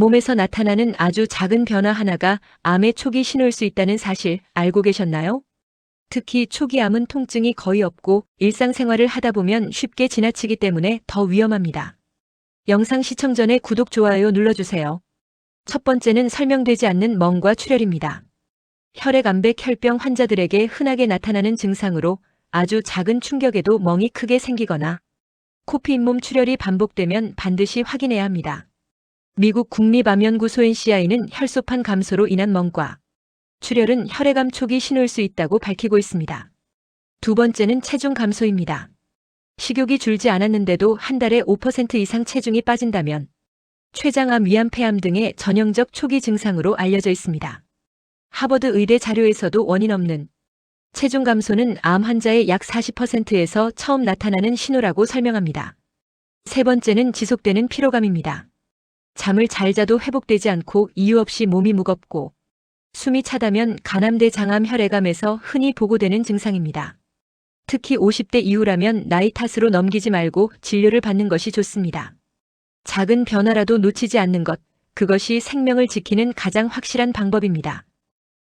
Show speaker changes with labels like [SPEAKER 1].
[SPEAKER 1] 몸에서 나타나는 아주 작은 변화 하나가 암의 초기 신호일 수 있다는 사실 알고 계셨나요? 특히 초기 암은 통증이 거의 없고 일상생활을 하다 보면 쉽게 지나치기 때문에 더 위험합니다. 영상 시청 전에 구독, 좋아요 눌러주세요. 첫 번째는 설명되지 않는 멍과 출혈입니다. 혈액암백 혈병 환자들에게 흔하게 나타나는 증상으로 아주 작은 충격에도 멍이 크게 생기거나 코피 잇몸 출혈이 반복되면 반드시 확인해야 합니다. 미국 국립암연구소 NCI는 혈소판 감소로 인한 멍과 출혈은 혈액암 초기 신호일 수 있다고 밝히고 있습니다. 두 번째는 체중 감소입니다. 식욕이 줄지 않았는데도 한 달에 5% 이상 체중이 빠진다면 췌장암, 위암, 폐암 등의 전형적 초기 증상으로 알려져 있습니다. 하버드 의대 자료에서도 원인 없는 체중 감소는 암 환자의 약 40%에서 처음 나타나는 신호라고 설명합니다. 세 번째는 지속되는 피로감입니다. 잠을 잘 자도 회복되지 않고 이유 없이 몸이 무겁고 숨이 차다면 간암대 장암 혈액암에서 흔히 보고되는 증상입니다. 특히 50대 이후라면 나이 탓으로 넘기지 말고 진료를 받는 것이 좋습니다. 작은 변화라도 놓치지 않는 것, 그것이 생명을 지키는 가장 확실한 방법입니다.